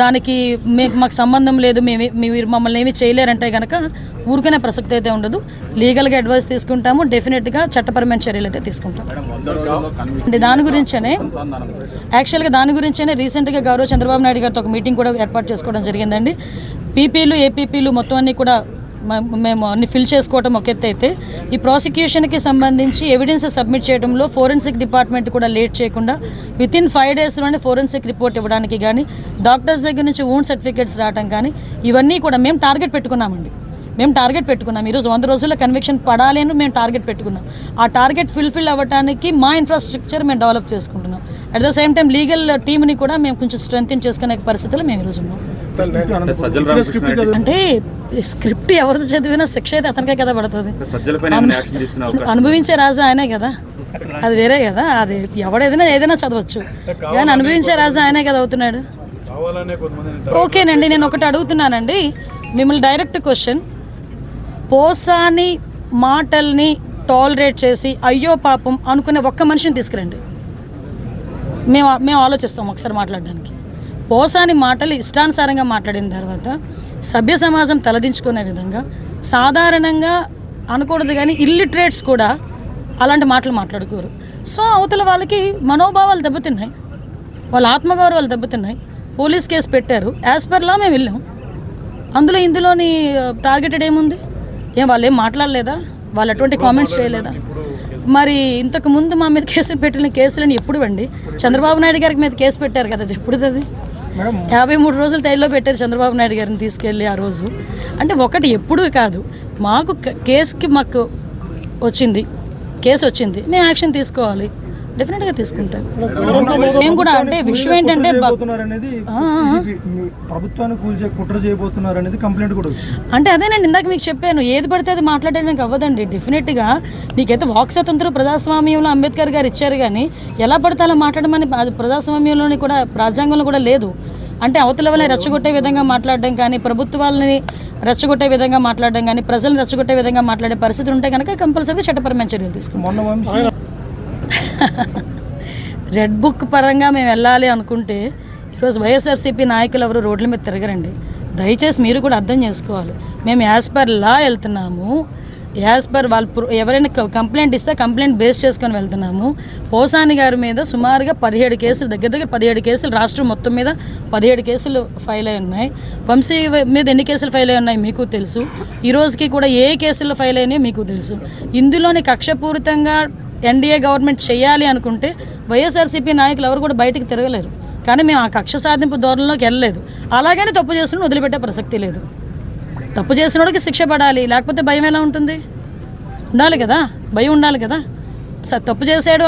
దానికి మీకు మాకు సంబంధం లేదు మేము మీరు మమ్మల్ని ఏమి చేయలేరంటే కనుక ఊరికనే ప్రసక్తి అయితే ఉండదు. లీగల్గా అడ్వైస్ తీసుకుంటాము డెఫినెట్గా చట్టపరమైన చర్యలు అయితే తీసుకుంటాం. అంటే దాని గురించనే యాక్చువల్గా దాని గురించేనే రీసెంట్గా గౌరవ చంద్రబాబు నాయుడు గారితో ఒక మీటింగ్ కూడా ఏర్పాటు చేసుకోవడం జరిగిందండి. పీపీలు ఏపీపీలు మొత్తం అన్ని కూడా మేము అన్ని ఫిల్ చేసుకోవటం ఒక ఎత్తు అయితే ఈ ప్రాసిక్యూషన్కి సంబంధించి ఎవిడెన్స్ సబ్మిట్ చేయడంలో ఫోరెన్సిక్ డిపార్ట్మెంట్ కూడా లేట్ చేయకుండా విత్ ఇన్ ఫైవ్ డేస్లోనే ఫోరెన్సిక్ రిపోర్ట్ ఇవ్వడానికి కానీ డాక్టర్స్ దగ్గర నుంచి ఓన్ సర్టిఫికేట్స్ రావడం కానీ ఇవన్నీ కూడా మేము టార్గెట్ పెట్టుకున్నామండి. మేము టార్గెట్ పెట్టుకున్నాం. ఈరోజు వంద రోజుల్లో కన్విక్షన్ పడాలి అని మేము టార్గెట్ పెట్టుకున్నాం. ఆ టార్గెట్ ఫుల్ఫిల్ అవ్వడానికి మా ఇన్ఫ్రాస్ట్రక్చర్ మేము డెవలప్ చేసుకుంటున్నాం. At the same time legal టీమ్ని కూడా మేము కొంచెం స్ట్రెంగ్ చేసుకునే పరిస్థితులు మేము ఈరోజు ఉన్నాం. అంటే సజ్జల రామకృష్ణ అంటే స్క్రిప్ట్ ఎవరిది చదివినా శిక్ష అయితే అతనికే కదా పడుతుంది. సజ్జలపైన ఏమైనా యాక్షన్ తీసుకునే అవకాశం అనుభవించే రాజా ఆయనే కదా. అది వేరే కదా. అది ఎవడేదైనా ఏదైనా చదవచ్చు. కానీ అనుభవించే రాజా ఆయనే కదా అవుతున్నాడు. ఓకేనండి నేను ఒకటి అడుగుతున్నానండి. మిమ్మల్ని డైరెక్ట్ క్వశ్చన్. పోసాని మాటల్ని టాలరేట్ చేసి అయ్యో పాపం అనుకునే ఒక్క మనిషిని తీసుకురండి. మేము మేము ఆలోచిస్తాం ఒకసారి మాట్లాడడానికి. పోసాని మాటలు ఇష్టానుసారంగా మాట్లాడిన తర్వాత సభ్య సమాజం తలదించుకునే విధంగా సాధారణంగా అనకూడదు కానీ ఇల్లిటరేట్స్ కూడా అలాంటి మాటలు మాట్లాడుకోరు. సో అవతల వాళ్ళకి మనోభావాలు దెబ్బతిన్నాయి. వాళ్ళ ఆత్మగౌరవాలు దెబ్బతిన్నాయి. పోలీస్ కేసు పెట్టారు. యాజ్ పర్ లా మేము వెళ్ళాం. అందులో ఇందులోని టార్గెటెడ్ ఏముంది? ఏం వాళ్ళు ఏం మాట్లాడలేదా వాళ్ళు అటువంటి కామెంట్స్ చేయలేదా? మరి ఇంతకు ముందు మా మీద కేసులు పెట్టిన కేసులను ఎప్పుడు అండి చంద్రబాబు నాయుడు గారికి మీద కేసు పెట్టారు కదా అది ఎప్పుడు అది? యాభై మూడు రోజులు తైల్లో పెట్టారు చంద్రబాబు నాయుడు గారిని తీసుకెళ్ళి ఆ రోజు. అంటే ఒకటి ఎప్పుడూ కాదు మాకు కేసుకి మాకు వచ్చింది. కేసు వచ్చింది. మేము యాక్షన్ తీసుకోవాలి. డెఫినెట్గా తీసుకుంటాం మేము కూడా అంటే విషయం ఏంటంటే బ- అనేది ఆ, ఆ. మీ ప్రభుత్వాన్ని కూల్చే కుట్ర చేయబోతున్నారు అనేది కంప్లైంట్ కూడా వచ్చింది. అంటే అదేనండి ఇందాక మీకు చెప్పాను ఏది పడితే అది మాట్లాడడానికి అవ్వదండి. డెఫినెట్గా నీకైతే వాక్ స్వతంత్రం ప్రజాస్వామ్యంలో అంబేద్కర్ గారు ఇచ్చారు కానీ ఎలా పడితే అలా మాట్లాడమని అది ప్రజాస్వామ్యంలోని కూడా రాజ్యాంగంలో కూడా లేదు. అంటే అవతల వాళ్ళని రెచ్చగొట్టే విధంగా మాట్లాడడం కానీ ప్రభుత్వాలని రెచ్చగొట్టే విధంగా మాట్లాడడం కానీ ప్రజలను రెచ్చగొట్టే విధంగా మాట్లాడే పరిస్థితులు ఉంటే కనుక కంపల్సరీగా చట్టపరమైన చర్యలు తీసుకుంటాం. రెడ్ బుక్ పరంగా మేము వెళ్ళాలి అనుకుంటే ఈరోజు వైఎస్ఆర్సీపీ నాయకులు ఎవరు రోడ్ల మీద తిరగరండి. దయచేసి మీరు కూడా అర్థం చేసుకోవాలి. మేము యాజ్ పర్ లా వెళ్తున్నాము. యాజ్ పర్ వాళ్ళు ప్రూ- ఎవరైనా కంప్లైంట్ ఇస్తే కంప్లైంట్ బేస్ చేసుకొని వెళ్తున్నాము. పోసాని గారి మీద సుమారుగా పదిహేడు కేసులు దగ్గర దగ్గర పదిహేడు కేసులు రాష్ట్రం మొత్తం మీద పదిహేడు కేసులు ఫైల్ అయి ఉన్నాయి. వంశీ మీద ఎన్ని కేసులు ఫైల్ అయి ఉన్నాయి మీకు తెలుసు. ఈ రోజుకి కూడా ఏ కేసులు ఫైల్ అయినాయో మీకు తెలుసు. ఇందులోని కక్షపూరితంగా ఎన్డీఏ గవర్నమెంట్ చేయాలి అనుకుంటే వైఎస్ఆర్సీపీ నాయకులు ఎవరు కూడా బయటకు తిరగలేరు. కానీ మేము ఆ కక్ష సాధింపు ధోరణిలోకి వెళ్ళలేదు. అలాగని తప్పు చేసిన వదిలిపెట్టే ప్రసక్తి లేదు. తప్పు చేసినోడికి శిక్ష పడాలి లేకపోతే భయం ఎలా ఉంటుంది? ఉండాలి కదా? భయం ఉండాలి కదా? తప్పు చేసాడు